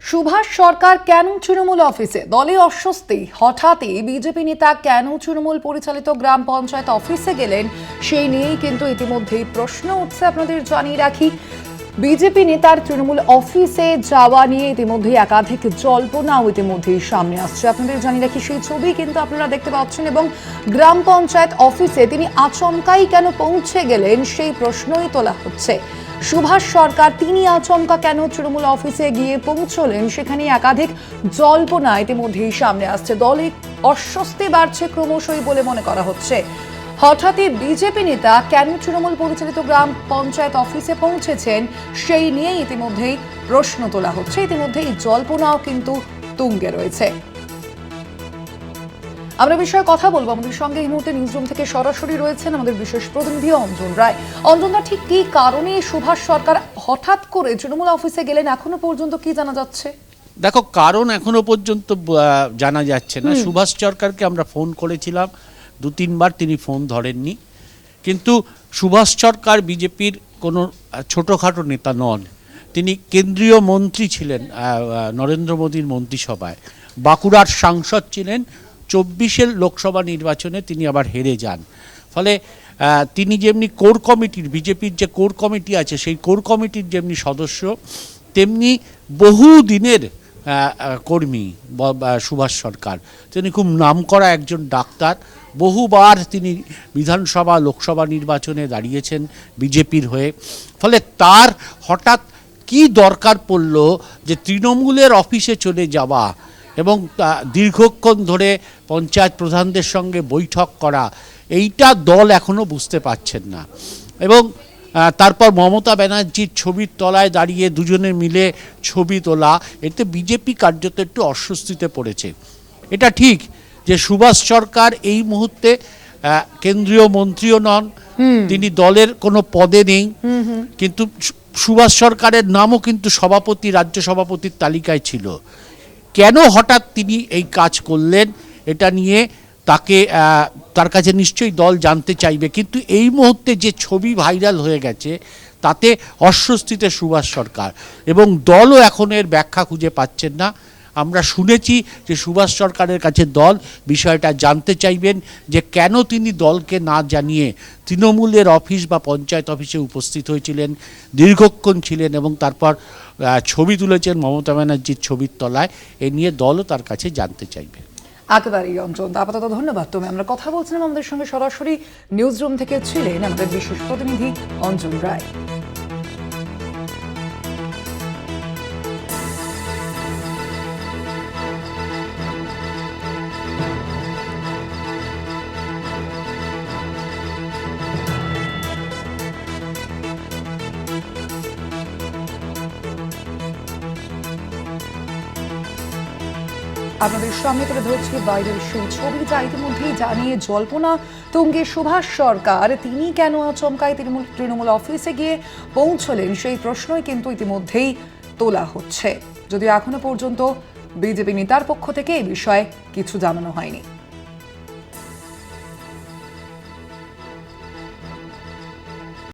সুভাষ সরকার কেন তৃণমূল অফিসে? দলে অস্বস্তি। হঠাৎই বিজেপি নেতা কেন তৃণমূল পরিচালিত গ্রাম পঞ্চায়েত অফিসে গেলেন? সেই নিয়েই কিন্তু ইতিমধ্যেই প্রশ্ন উঠছে আপনাদের জানিয়ে রাখি। বিজেপি নেতার তৃণমূল অফিসে যাওয়া নিয়ে ইতিমধ্যে একাধিক জল্পনাও ইতিমধ্যেই সামনে আসছে। আপনাদের জানিয়ে রাখি, সেই ছবি কিন্তু আপনারা দেখতে পাচ্ছেন এবং গ্রাম পঞ্চায়েত অফিসে তিনি আচমকাই কেন পৌঁছে গেলেন সেই প্রশ্নই তোলা হচ্ছে। সুভাষ সরকার, তিনি আচমকা কেন তৃণমূল অফিসে গিয়ে পৌঁছলেন? সেখানে একাধিক জল্পনা ইতিমধ্যেই সামনে আসছে। দলে অস্বস্তি বাড়ছে ক্রমশই বলে মনে করা হচ্ছে। হঠাৎই বিজেপি নেতা কেন তৃণমূল পরিচালিত গ্রাম পঞ্চায়েত অফিসে পৌঁছেছেন, সেই নিয়ে ইতিমধ্যেই প্রশ্ন তোলা হচ্ছে। ইতিমধ্যেই জল্পনাও কিন্তু তুঙ্গে রয়েছে। আমরা বিষয়ে কথা বলব। আমাদের সঙ্গে এই মুহূর্তে নিউজরুম থেকে সরাসরি রয়েছেন আমাদের বিশেষ প্রতিনিধি অঞ্জন রায়। অঞ্জনদা ঠিক কি কারণে সুভাষ সরকার হঠাৎ করে তৃণমূল অফিসে গেলেন? এখনও পর্যন্ত কি জানা যাচ্ছে? দেখো কারণ এখনও পর্যন্ত জানা যাচ্ছে না। সুভাষ সরকারকে আমরা ফোন করেছিলাম। দু তিনবার তিনি ফোন ধরেননি। কিন্তু সুভাষ সরকার বিজেপির কোনো ছোটোখাটো নেতা নন। তিনি কেন্দ্রীয় মন্ত্রী ছিলেন নরেন্দ্র মোদীর মন্ত্রিসভায়। বাঁকুড়ার সাংসদ ছিলেন চব্বিশের লোকসভা নির্বাচনে তিনি আবার হেরে যান। ফলে তিনি যেমনি কোর কমিটির, বিজেপির যে কোর কমিটি আছে, সেই কোর কমিটির যেমনি সদস্য, তেমনি বহু দিনের কর্মী সুভাষ সরকার। তিনি খুব নামকরা একজন ডাক্তার। বহুবার তিনি বিধানসভা, লোকসভা নির্বাচনে দাঁড়িয়েছেন বিজেপির হয়ে। ফলে তার হঠাৎ কি দরকার পড়ল যে তৃণমূলের অফিসে চলে যাওয়া এবং দীর্ঘক্ষণ ধরে পঞ্চায়েত প্রধানদের সঙ্গে বৈঠক করা এইটা দল এখনও বুঝতে পারছেন না। এবং তারপর মমতা ব্যানার্জির ছবির তলায় দাঁড়িয়ে দুজনে মিলে ছবি তোলা এতে বিজেপি কার্যত একটু অস্বস্তিতে পড়েছে। এটা ঠিক যে সুভাষ সরকার এই মুহূর্তে কেন্দ্রীয় মন্ত্রীও নন তিনি দলের কোনো পদে নেই। কিন্তু সুভাষ সরকারের নামও কিন্তু সভাপতি রাজ্য সভাপতির তালিকায় ছিল। কেন হঠাৎ তিনি এই কাজ করলেন? এটা নিয়ে তাকে তার কাছে নিশ্চয়ই দল জানতে চাইবে। কিন্তু এই মুহূর্তে যে ছবি ভাইরাল হয়ে গেছে, তাতে অস্বস্তিতে সুভাষ সরকার। এবং দলও এখন এর ব্যাখ্যা খুঁজে পাচ্ছেন না। আমরা শুনেছি যে সুভাষ সরকারের কাছে দল বিষয়টা জানতে চাইবেন যে কেন তিনি দলকে না জানিয়ে তৃণমূলের অফিস বা পঞ্চায়েত অফিসে উপস্থিত হয়েছিলেন, দীর্ঘক্ষণ ছিলেন এবং তারপর ছবি তুলেছেন মমতা ব্যানার্জির ছবির তলায়। এ নিয়ে দলও তার কাছে জানতে চাইবে। একেবারেই অঞ্জন আপাতত ধন্যবাদ। তুমি আমরা কথা বলছিলাম আমাদের সঙ্গে সরাসরি নিউজ রুম থেকে ছিলেন আমাদের বিশেষ প্রতিনিধি অঞ্জন রায়। আপনাদের সামনে তুলে ধরছি বাইরের সেই ছবি যা ইতিমধ্যেই জানিয়ে জল্পনা তুঙ্গে সুভাষ সরকার। তিনি কেন আচমকায় তৃণমূল তৃণমূল অফিসে গিয়ে পৌঁছলেন সেই প্রশ্নই কিন্তু ইতিমধ্যেই তোলা হচ্ছে। যদিও এখনও পর্যন্ত বিজেপি নেতার পক্ষ থেকে এই বিষয়ে কিছু জানানো হয়নি।